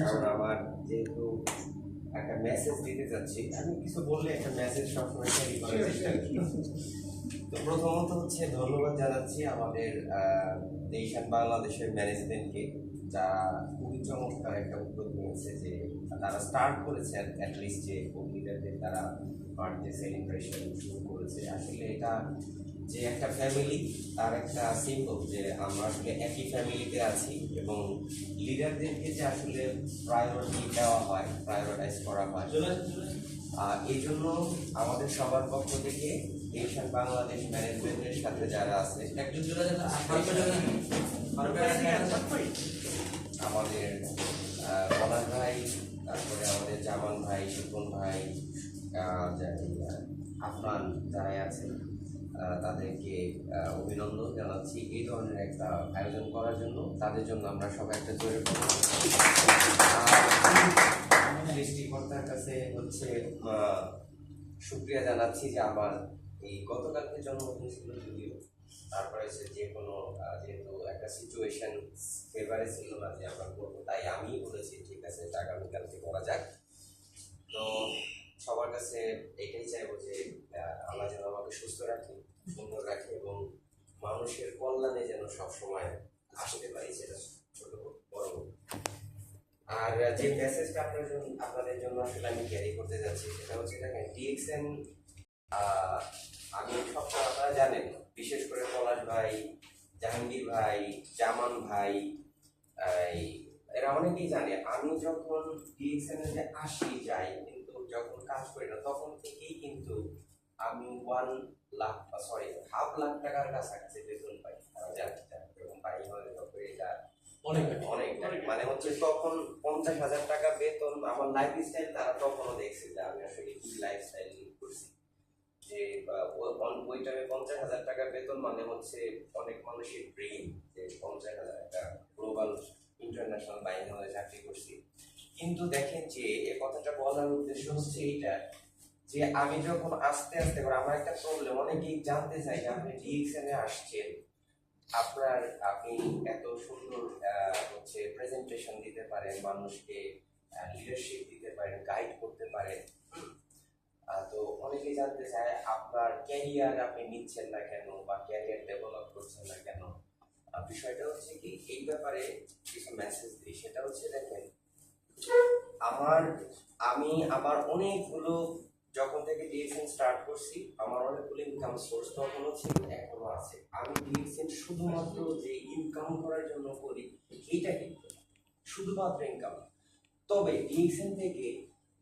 কারণ আমার যেহেতু একটা মেসেজ দিতে যাচ্ছি আমি কিছু বললে একটা মেসেজ সবসময় ক্যারি করার চেষ্টা করি। তো প্রথমত হচ্ছে ধন্যবাদ জানাচ্ছি আমাদের নেশন বাংলাদেশের ম্যানেজমেন্টকে যা খুবই চমৎকার একটা উদ্যোগ নিয়েছে যে তারা স্টার্ট করেছে অ্যাটলিস্ট যে কর্মীদের তারা বার্থডে সেলিব্রেশন শুরু করেছে। আসলে এটা যে একটা ফ্যামিলি তার একটা সিম্বল যে আমরা আসলে একই ফ্যামিলিতে আছি এবং লিডারদেরকে যে আসলে প্রায়োরিটি দেওয়া হয় প্রায়োরিটাইজ করা হয়। আহ, এই জন্য আমাদের সবার পক্ষ থেকে নেশন বাংলাদেশ ম্যানেজমেন্টের সাথে যারা আছে আমাদের আহ, পলাশ ভাই তারপরে আমাদের জামান ভাই শিপন ভাই আফরান যারাই আছেন। তাদেরকে অভিনন্দন জানাচ্ছি। এই ধরনের একটা আয়োজন করার জন্য তাদের জন্য আমরা সবাই একটা জোরে সৃষ্টিকর্তার কাছে হচ্ছে আহ, শুক্রিয়া জানাচ্ছি যে আমার এই গতকালকে জন্মদিন ছিল যদিও তারপরে হচ্ছে যে কোনো যেহেতু একটা সিচুয়েশন ফেভারে ছিল না যে আমরা করব তাই আমি বলেছি ঠিক আছে আগামীকালকে করা যাক। তো সবার কাছে এটাই চাইব যে আল্লাহ যেন আমাকে সুস্থ রাখে। সুন্দর রাখে এবং মানুষের কল্যাণে যেন সবসময় আসতে পারি সেটা ছোট বড় আর যে মেসেজটা আপনার জন্য আপনাদের জন্য আসলে আমি ক্যারি করতে যাচ্ছি, সেটা হচ্ছে দেখেন ডিএক্সএন আমি সব আপনারা জানেন, বিশেষ করে পলাশ ভাই, জাহাঙ্গীর ভাই, জামান ভাই এরা অনেকেই জানে, আমি যখন ডিএক্সএন এ আসি যাই, কিন্তু যখন কাজ করি না, তখন থেকেই কিন্তু আমি ওয়ান লাখ বা সরি হাফ লাখ টাকার কাছাকাছি বেতন পাই। তারা জানে পাই এটা অনেক অনেক মানে হচ্ছে তখন পঞ্চাশ হাজার টাকা বেতন আমার লাইফ স্টাইল তারা তখনও দেখছে যে আমি আসলে কি লাইফ স্টাইল লিড করছি। যে ওই টাইমে পঞ্চাশ হাজার টাকা বেতন মানে হচ্ছে অনেক মানুষের ড্রিম যে পঞ্চাশ হাজার একটা গ্লোবাল ইন্টারন্যাশনাল বাইরে হয়ে চাকরি করছি। কিন্তু দেখেন যে এ কথাটা বলার উদ্দেশ্য হচ্ছে এইটা যে আমি যখন আস্তে আস্তে করে আমার একটা প্রবলেম অনেকেই জানতে চাই যে আপনি ডিএক্সএন আসছেন, আপনার আপনি এত সুন্দর হচ্ছে প্রেজেন্টেশন দিতে পারেন, মানুষকে লিডারশিপ দিতে পারেন গাইড করতে পারেন। তো অনেকেই জানতে চায় আপনার ক্যারিয়ার আপনি নিচ্ছেন না কেন বা ক্যারিয়ার ডেভেলপ করছেন না কেন? বিষয়টা হচ্ছে কি, এই ব্যাপারে কিছু মেসেজ দিই। সেটা হচ্ছে দেখেন, আমার, আমি, আমার অনেকগুলো যখন থেকে ডিএসএন স্টার্ট করছি, আমার অনেকগুলো ইনকাম সোর্স তখনও ছিল এখনও আছে। আমি ডিএসএন শুধুমাত্র যে ইনকাম করার জন্য করি, এইটা কিন্তু শুধুমাত্র ইনকাম তবে ডিএসএন থেকে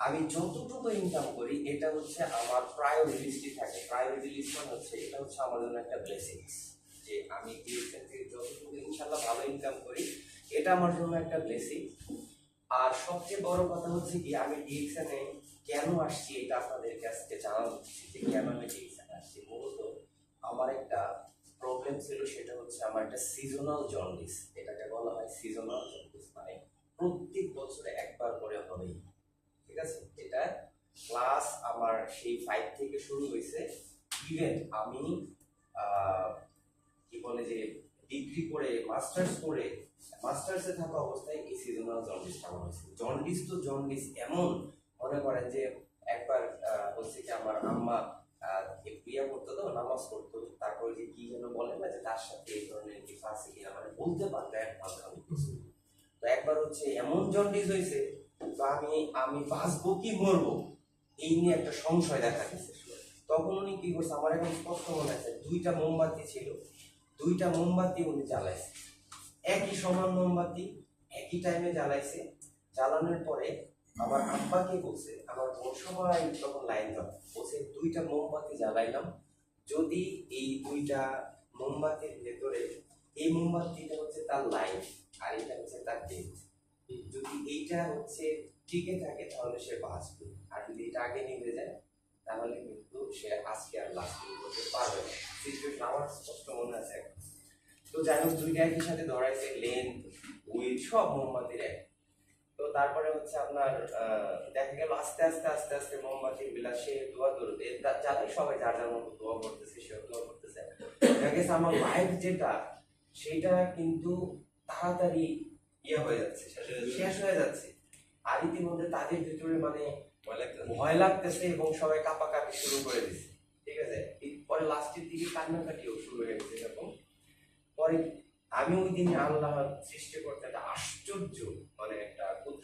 আমি যতটুকু ইনকাম করি, এটা হচ্ছে আমার প্রায়োরিটি লিস্টে থাকে। প্রায়োরিটি লিস্ট মানে হচ্ছে, এটা হচ্ছে আমার জন্য একটা ব্লেসিংস যে আমি ডিএসএন থেকে যতটুকু ইনশাল্লাহ ভালো ইনকাম করি, এটা আমার জন্য একটা ব্লেসিং আর সবচেয়ে বড় কথা হচ্ছে কি, আমি ডিএক্সএনে কেন আসছি এটা আপনাদেরকে আজকে জানানো হচ্ছে যে কেন আমি ডিএক্সএনে আসছি? মূলত আমার একটা প্রবলেম ছিল, সেটা হচ্ছে আমার একটা সিজনাল জন্ডিস এটাকে বলা হয় সিজনাল জন্ডিস মানে প্রত্যেক বছরে একবার করে হবেই, ঠিক আছে? এটা ক্লাস আমার সেই ফাইভ থেকে শুরু হয়েছে ইভেন আমি কি বলে যে ডিগ্রি করে মাস্টার্স করে মাস্টার্সে থাকা অবস্থায় এই সিজনাল জন্ডিস আমার হয়েছে। জন্ডিস তো জন্ডিস এমন মনে করেন যে একবার হচ্ছে কি আমার আম্মা ইয়া করতো তো, নামাজ পড়তো, তারপর যে কি যেন বলে না যে তার সাথে এই ধরনের কিছু আছে কিনা মানে বলতে পারতো এক কিছু তো একবার হচ্ছে এমন জন্ডিস হয়েছে, তো আমি আমি বাঁচবো কি মরবো, এই নিয়ে একটা সংশয় দেখা গেছে তখন উনি কি করছে, আমার এখন স্পষ্ট মনে আছে, দুইটা মোমবাতি ছিল, দুইটা মোমবাতি উনি জ্বালাইছে। একই সমান মোমবাতি, একই টাইমে জ্বালাইছে, জ্বালানোর পরে আমার আব্বাকে বলছে, আমার বোন সবাই তখন লাইন ধর বলছে, দুইটা মোমবাতি জ্বালাইলাম যদি এই দুইটা মোমবাতির ভেতরে এই মোমবাতিটা হচ্ছে তার লাইন, আর এটা হচ্ছে তার ডেথ যদি এইটা হচ্ছে টিকে থাকে, তাহলে সে বাঁচবে। আর যদি এটা আগে নিভে যায়, তাহলে কিন্তু সে আজকে আর লাস্টিং করতে পারবে না। সিচুয়েশন আমার স্পষ্ট মনে আছে তো যাই হোক দুইটা একই সাথে ধরাইছে, লেন, উইল, সব মোমবাতির এক তো তারপরে হচ্ছে আপনার দেখা গেল আস্তে আস্তে আস্তে আস্তে মোমবাতির বিলাস সে দোয়া দৌড়তে যাদের সবাই যার যার মতো দোয়া করতেছে সেও দোয়া করতেছে। দেখা গেছে আমার লাইফ যেটা সেটা কিন্তু তাড়াতাড়ি ইয়ে হয়ে যাচ্ছে শেষ হয়ে যাচ্ছে। আর ইতিমধ্যে তাদের ভিতরে মানে ভয় লাগতেছে। এবং সবাই কাঁপাকাঁপি শুরু করে দিচ্ছে ঠিক আছে? পরে লাস্টের দিকে কান্নাকাটিও শুরু হয়ে গেছে এরকম। পরে আমি ওই দিনে আল্লাহ সৃষ্টি করতে একটা আশ্চর্য মানে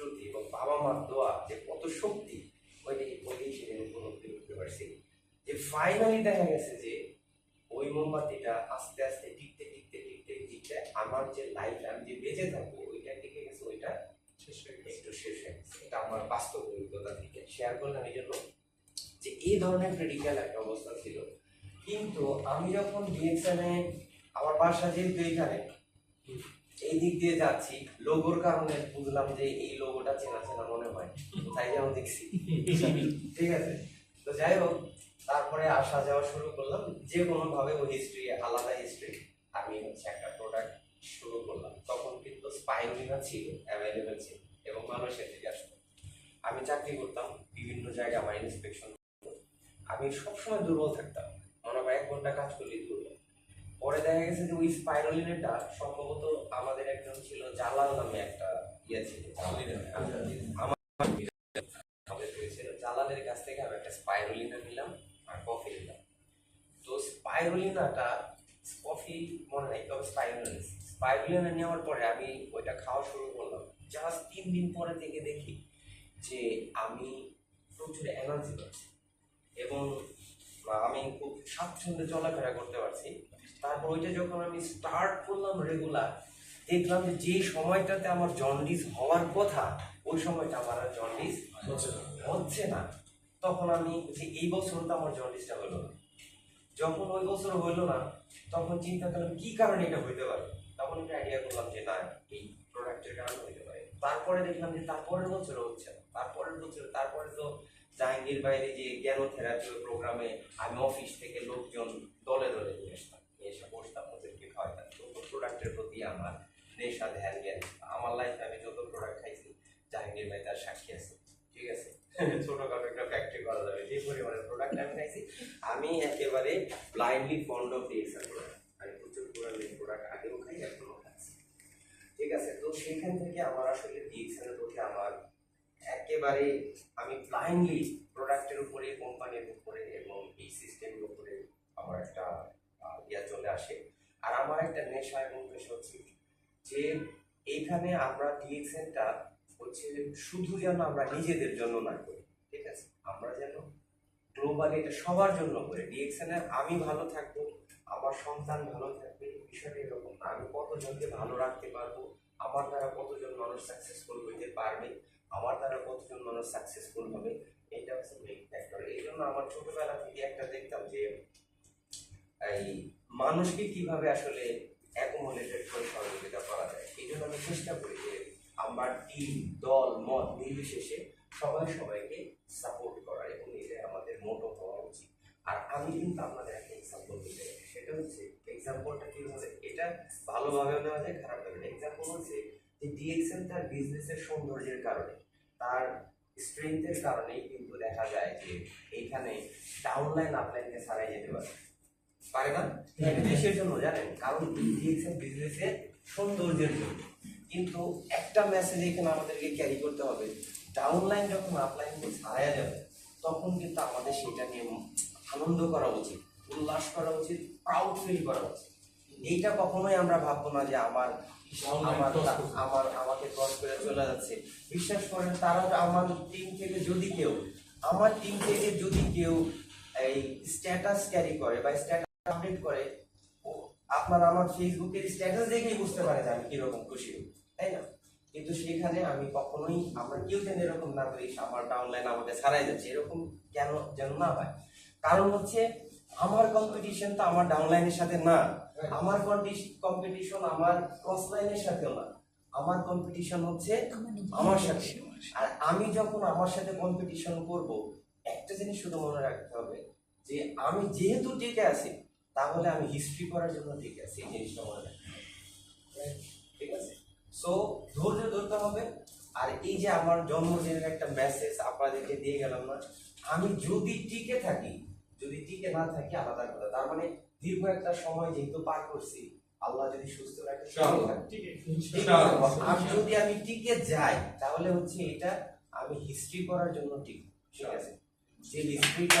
কুদরতি এবং বাবা মার দোয়া যে কত শক্তি ওইটাকে ওইটাই সেদিন উপলব্ধি করতে পারছি। যে ফাইনালি দেখা গেছে যে ওই মোমবাতিটা আস্তে আস্তে টিকতে টিকতে টিকতে টিকতে আমার যে লাইফ আমি যে বেঁচে থাকব ওইটা টিকে গেছে ওইটা শেষ হয়ে গেছে। একটু শেষ হয়ে গেছে। এটা আমার বাস্তব অভিজ্ঞতা থেকে শেয়ার করলাম এই জন্য যে এই ধরনের ক্রিটিক্যাল একটা অবস্থা ছিল। কিন্তু আমি যখন ডিএক্সএনে আমার বাসা যেহেতু এখানে এই দিক দিয়ে যাচ্ছি, লোগোর কারণে বুঝলাম যে এই লোগোটা চেনা চেনা মনে হয় তাই যেন দেখছি। ঠিক আছে? তো যাই হোক, তারপরে আসা যাওয়া শুরু করলাম। যে কোনো ভাবে ওই হিস্ট্রি আলাদা হিস্ট্রি আমি হচ্ছে একটা প্রোডাক্ট শুরু করলাম। তখন কিন্তু স্পাইরুলিনা ছিল অ্যাভেলেবেল ছিল, এবং মানুষের থেকে আসতো। আমি চাকরি করতাম, বিভিন্ন জায়গায় আমার ইন্সপেকশন আমি সবসময় দুর্বল থাকতাম। মনে হয় এক ঘণ্টা কাজ দুর্বল। পরে দেখা গেছে যে ওই স্পাইরোলিনেটা সম্ভবত আমাদের একজন ছিল জালাল নামে একটা ইয়ে ছিল। আমার আমাদের জালালের কাছ থেকে আমি একটা স্পাইরোলিনা নিলাম আর কফি নিলাম। তো স্পাইরোলিনাটা কফি মনে নাই তবে স্পাইরোলিনা স্পাইরোলিনা নেওয়ার পরে আমি ওইটা খাওয়া শুরু করলাম। জাস্ট তিন দিন পরে থেকে দেখি যে আমি প্রচুর এনার্জি পাচ্ছি। এবং আমি খুব স্বাচ্ছন্দ্যে চলাফেরা করতে পারছি। তারপর ওইটা যখন আমি স্টার্ট করলাম রেগুলার দেখলাম যে যে সময়টাতে আমার জন্ডিস হওয়ার কথা ওই সময়টা আমার আর জন্ডিস হচ্ছে না। তখন আমি যে এই বছর তো আমার জন্ডিসটা হলো না। যখন ওই বছর হইল না তখন চিন্তা করলাম কি কারণে এটা হইতে পারে? তখন একটা আইডিয়া করলাম যে না এই প্রোডাক্টের কারণে হইতে পারে। তারপরে দেখলাম যে তারপরের বছর হচ্ছে না। তারপরের বছর তারপরে তো জাহাঙ্গীর বাইরে যে জ্ঞান থেরাপি প্রোগ্রামে আমি অফিস থেকে লোকজন দলে দলে নিয়ে আসতাম। নিয়ে এসে বসতাম, ওদেরকে খাওয়াতাম তো প্রোডাক্টের প্রতি আমার নেশা, ধ্যান, জ্ঞান আমার লাইফে আমি যত প্রোডাক্ট খাইছি জাহাঙ্গীর ভাই তার সাক্ষী আছে, ঠিক আছে? ছোটখাটো একটা ফ্যাক্টরি করা যাবে, যে পরিমাণে প্রোডাক্ট আমি খাইছি, আমি একেবারে blindly fond of DXL product আমি প্রচুর পরিমাণে প্রোডাক্ট আগেও খাই এখনও খাচ্ছি, ঠিক আছে? তো সেখান থেকে আমার আসলে ডিএক্সএল প্রতি আমার একেবারে আমি ব্লাইন্ডলি প্রোডাক্টের উপরে কোম্পানির উপরে এবং এই সিস্টেমের উপরে আমার একটা আসে। আর আমার একটা নেশা এবং পেশা হচ্ছে যে এইখানে আমরা ডিএক্সএলটা হচ্ছে শুধু যেন আমরা নিজেদের জন্য না করি, ঠিক আছে? আমরা যেন গ্লোবালি এটা সবার জন্য করি। ডিএক্সএল এর আমি ভালো থাকব, আমার সন্তান ভালো থাকবে বিষয়টা এরকম না। আমি কতজনকে ভালো রাখতে পারব? আমার দ্বারা কতজন মানুষ সাকসেসফুল হইতে পারবে? আমার দ্বারা কতজন মানুষ সাকসেসফুল হবে? এটা হচ্ছে মেইন ফ্যাক্টর এই জন্য আমার ছোটবেলা থেকে একটা দেখতাম যে এই মানুষকে কীভাবে আসলে অ্যাকোমোডেটেড করে সহযোগিতা করা যায়, এই জন্য আমি চেষ্টা করি যে আমার টিম দল, মত নির্বিশেষে সবাই সবাইকে সাপোর্ট করা এবং এটাই আমাদের মোটো হওয়া উচিত। আর আমি কিন্তু আপনাদের একটা এক্সাম্পল দিতে। সেটা হচ্ছে এক্সাম্পলটা কি হবে এটা ভালোভাবে নেওয়া যায় খারাপভাবে না। এক্সাম্পল হচ্ছে যে ডিএক্সএল তার বিজনেসের সৌন্দর্যের কারণে, তার স্ট্রেংথের কারণেই কিন্তু দেখা যায় যে এইখানে ডাউনলাইন আপলাইনকে ছাড়াই যেতে পারে। পারে না? এটা জন্য জানেন? কারণ ডিএক্সএল বিজনেসের সৌন্দর্যের জন্য। কিন্তু একটা মেসেজ এখানে আমাদেরকে ক্যারি করতে হবে। ডাউনলাইন যখন আপলাইনকে ছাড়াইয়া যাবে তখন কিন্তু আমাদের সেটা নিয়ে আনন্দ করা উচিত উল্লাস করা উচিত প্রাউড ফিল করা উচিত। এইটা কখনোই আমরা ভাববো না যে আমার আমার আমার আমাকে ক্রস করে চলে যাচ্ছে। বিশ্বাস করেন তারা আমার টিম থেকে যদি কেউ আমার টিম থেকে যদি কেউ এই স্ট্যাটাস ক্যারি করে বা স্ট্যাটাস আপডেট করে ও আপনার আমার ফেসবুকের স্ট্যাটাস দেখেই বুঝতে পারে যে আমি কীরকম খুশি। তাই না? কিন্তু সেখানে আমি কখনোই আমরা কেউ যেন এরকম না করি আমার ডাউনলাইন আমাকে ছাড়াই যাচ্ছে। এরকম কেন যেন না হয়। কারণ হচ্ছে আমার কম্পিটিশন তো আমার ডাউনলাইনের সাথে না। আমার কম্পিটিশন আমার ক্রস লাইনের সাথেও না। আমার কম্পিটিশন হচ্ছে আমার সাথে। আর আমি যখন আমার সাথে কম্পিটিশন করব একটা জিনিস শুধু মনে রাখতে হবে যে আমি যেহেতু টিকে আছি তাহলে আমি হিস্ট্রি করার জন্য টিকে আছি এই জিনিসটা মনে রাখতে হবে। ঠিক আছে? সো ধৈর্য ধরতে হবে। আর এই যে আমার জন্মদিনের একটা মেসেজ আপনাদেরকে দিয়ে গেলাম না আমি যদি টিকে থাকি যদি টিকে না থাকি আলাদা কথা। তার মানে দীর্ঘ একটা সময় যেহেতু পার করছি আল্লাহ যদি সুস্থ রাখে। ঠিক? আর যদি আমি টিকে যাই তাহলে হচ্ছে এটা আমি হিস্ট্রি করার জন্য ঠিক ঠিক আছে? যে হিস্ট্রিটা